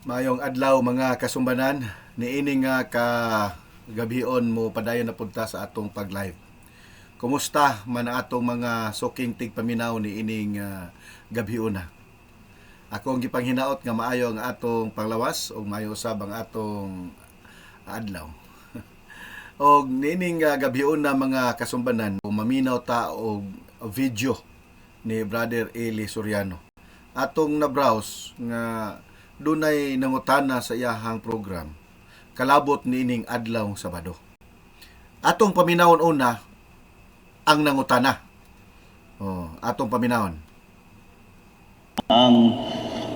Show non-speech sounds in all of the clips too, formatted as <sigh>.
Mayong adlaw mga kasumbanan, niini nga ka gabion mo padayon na punta sa atong pag-live. Kumusta man atong mga suking tigpaminaw ni ining uh, gabion na. Ako ang gipanghinaot nga maayo ang atong panglawas ug maayo usab ang atong adlaw. <laughs> og nining uh, gabion na mga kasumbanan, maminaw ta og video ni Brother Eli Soriano. Atong na-browse nga dunay nangutana sa iyahang program kalabot niining adlaw Sabado. Atong paminawon una ang nangutana. Oh, atong paminawon. Ang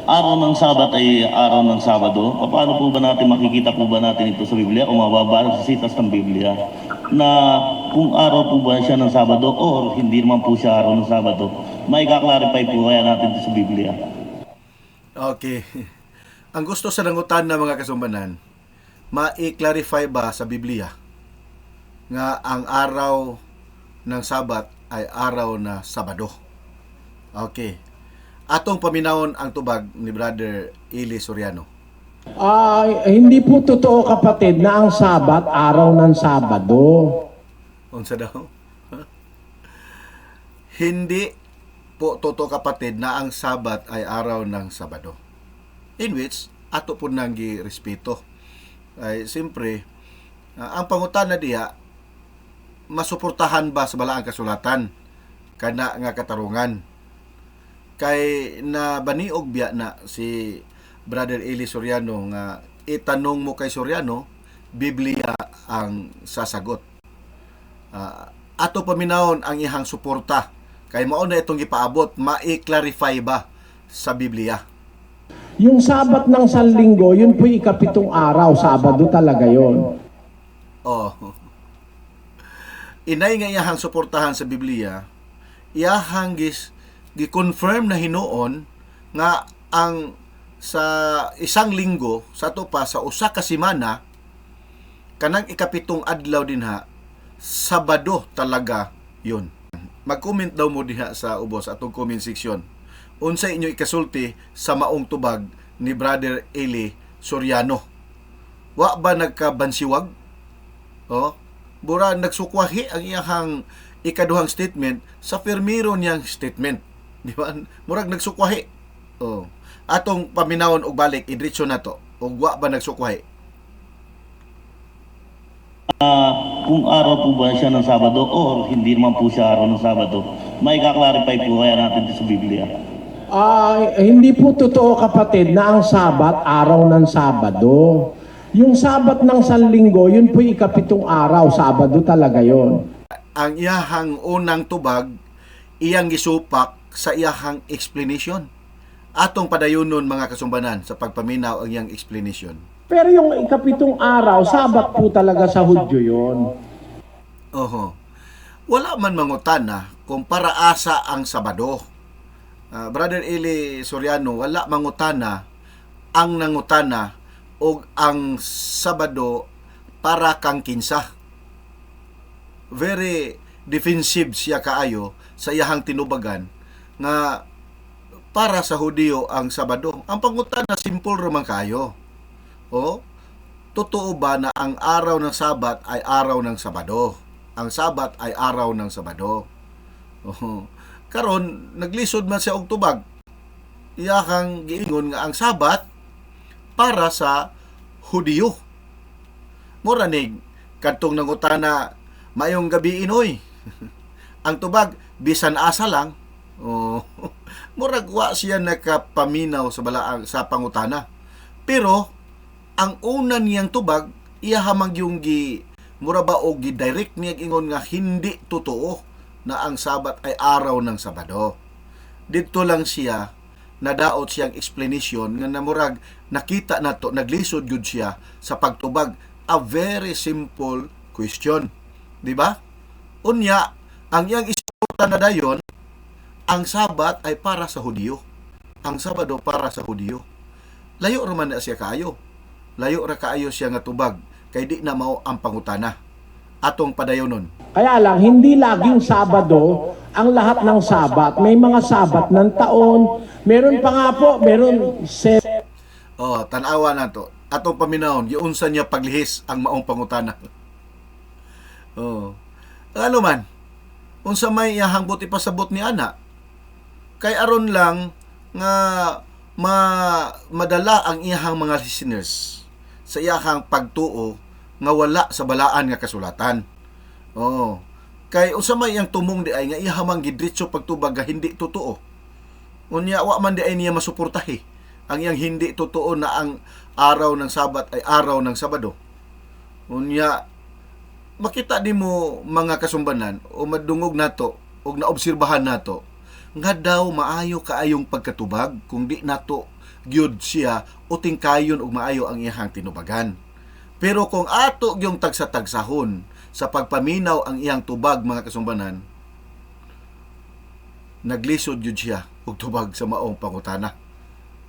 araw ng Sabat ay araw ng Sabado. Paano po ba natin makikita po ba natin ito sa Biblia o mababasa sa sitas ng Biblia na kung araw po ba siya ng Sabado o hindi naman po siya araw ng Sabado. May kaklarify po kaya natin ito sa Biblia. Okay. <laughs> Ang gusto sa nangutan na mga kasumbanan, ma-clarify ba sa Biblia nga ang araw ng Sabat ay araw na Sabado? Okay. Atong paminawon ang tubag ni Brother Eli Soriano. Ay, hindi po totoo kapatid na ang Sabat araw ng Sabado. Unsa daw? Hindi po totoo kapatid na ang Sabat ay araw ng Sabado. In which, ato po nang respeto. Ay, siyempre, ah, ang pangutana diha, masuportahan ba sa balaang kasulatan? Kana nga katarungan. Kay na baniog biya na si Brother Eli Soriano nga itanong mo kay Soriano Biblia ang sasagot. Ah, ato paminawon ang ihang suporta. Kay mao na itong gipaabot mai-clarify ba sa Biblia Yung Sabat ng Sanlinggo, yun po ikapitong araw, Sabado talaga yon. oh inay nga iyahang suportahan sa Biblia iyahang gis gi-confirm na hinuon nga ang sa isang linggo sa to sa usa ka semana kanang ikapitong adlaw din ha Sabado talaga yun. Mag-comment daw mo diha sa ubos atong comment section. Unsa inyo ikasulti sa maong tubag ni Brother Eli Soriano? Wa ba nagkabansiwag? Oh, bura nagsukwahi ang iyahang ikaduhang statement sa firmiro niyang statement. Di ba? Murag nagsukwahi. Oh. Atong paminawon og balik idritso na to. Og wa ba nagsukwahi? Ah, kung araw po ba siya ng Sabado o hindi naman po siya araw ng Sabado. May kaklarify po kaya natin sa Biblia. Ay, hindi po totoo kapatid na ang Sabat araw ng Sabado. Yung Sabat ng Sanlinggo, yun po ikapitong araw, Sabado talaga yon. ang iyahang unang tubag iyang gisupak sa iyahang explanation. Atong padayunon mga kasumbanan sa pagpaminaw ang iyang explanation. Pero yung ikapitong araw, Sabat po talaga sa Hudyo yon. Oho. Wala man mangutana kung para asa ang Sabado. Ah, Brother Eli Soriano, wala mangutana ang nangutana og ang Sabado para kang kinsa. Very defensive siya kaayo sa iyahang tinubagan nga para sa Hudiyo ang Sabado. Ang pangutana simple ramang kayo. O, totoo ba na ang araw ng Sabat ay araw ng Sabado? Ang Sabat ay araw ng Sabado. Oh. Karon naglisod man siya og tubag. Iyakang giingon nga ang Sabat para sa Hudiyo. Mura nig kadtong nangutana mayong gabi inoy. <laughs> ang tubag bisan asa lang. Oh. <laughs> Murag wa siya nakapaminaw sa balaang sa pangutana. Pero ang una niyang tubag iya hamang yung gi mura ba og gi direct niya ingon nga hindi totoo na ang sabat ay araw ng Sabado. Dito lang siya nadaot siyang explanation nga namurag nakita nato naglisod gud siya sa pagtubag a very simple question. Di ba? Unya, ang iyang isuporta na dayon, ang Sabat ay para sa Hudiyo. Ang Sabado para sa Hudiyo. Layo raman na siya kaayo layo ra kaayo siya nga tubag kay di na mao ang pangutana atong padayonon Kaya lang, hindi laging Sabado ang lahat ng Sabat. May mga Sabat ng taon. Meron pa nga po, meron se- Oh, tanawa na to. Atong paminahon, giunsa niya paglihis ang maong pangutana. oh. Ano man, unsa may iyahang buti pasabot ni ana. Kay aron lang nga ma madala ang iyahang mga listeners sa iyahang pagtuo nga wala sa balaan nga kasulatan. Oh. Kay unsa may iyang tumong di ay nga ihamang gidritso pagtubag hindi totoo. Unya wa man di ay niya masuportahi ang iyang hindi totoo na ang araw ng Sabat ay araw ng Sabado. Unya makita di mo mga kasumbanan o madungog nato o naobserbahan nato nga daw maayo kaayong pagkatubag kung di nato gyud siya o tingkayon og maayo ang iyang tinubagan. Pero kung ato yung tagsa-tagsahon sa pagpaminaw ang iyang tubag mga kasumbanan, naglisod yun siya og tubag sa maong pangutana.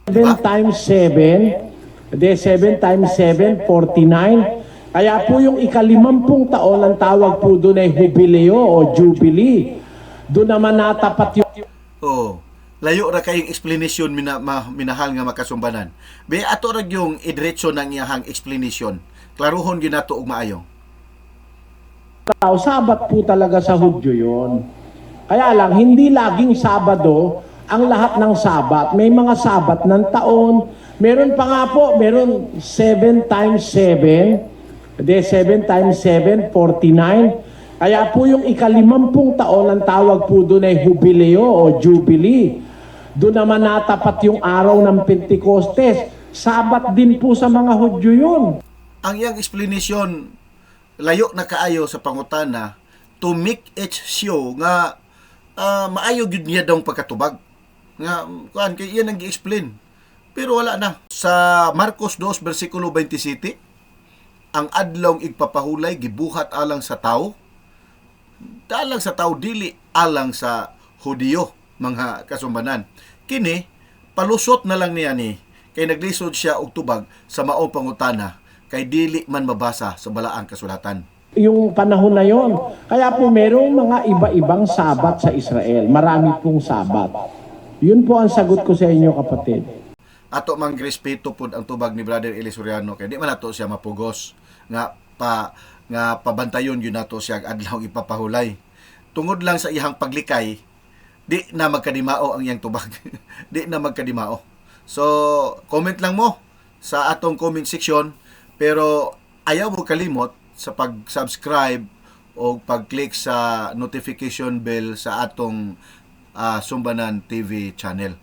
7 times 7, de 7 times 7, 49. Kaya po yung ikalimampung taon ang tawag po doon ay jubileo o jubilee. Doon naman natapat yung Oh, layo ra kayong explanation mina, ma, minahal nga makasumbanan. Be ato ra yung idretso ng iyahang explanation. Klaruhon gyud nato og maayo. tao, sabat po talaga sa Hudyo yon. Kaya lang, hindi laging Sabado ang lahat ng sabat. May mga sabat ng taon. Meron pa nga po, meron 7 times 7. De 7 times 7, 49. Kaya po yung ikalimampung taon ang tawag po doon ay jubileo o jubilee. Doon naman natapat yung araw ng Pentecostes. Sabat din po sa mga Hudyo yun. Ang iyang explanation layo na kaayo sa pangutana to make it show nga ah, maayo gyud niya daw pagkatubag. Nga kuan kay iyan ang gi-explain. Pero wala na. Sa Marcos 2 bersikulo 27, ang adlong igpapahulay gibuhat alang sa tao alang sa tao dili alang sa Hudiyo mga kasumbanan. Kini palusot na lang niya ni kay naglisod siya og tubag sa maong pangutana kay dili man mabasa sa balaang kasulatan. yung panahon na yon. Kaya po merong mga iba-ibang sabat sa Israel. Marami pong sabat. Yun po ang sagot ko sa inyo kapatid. Ato mang respeto pud ang tubag ni Brother Eli Soriano kay di man nato siya mapugos nga pa nga pabantayon yun nato siya adlaw ipapahulay. Tungod lang sa iyang paglikay, di na magkadimao ang iyang tubag. <laughs> di na magkadimao. So, comment lang mo sa atong comment section pero ayaw mo kalimot sa pag-subscribe o pag-click sa notification bell sa atong ah, Sumbanan TV channel.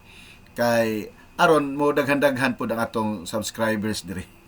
Kay aron mo daghan-daghan pud ang atong subscribers diri.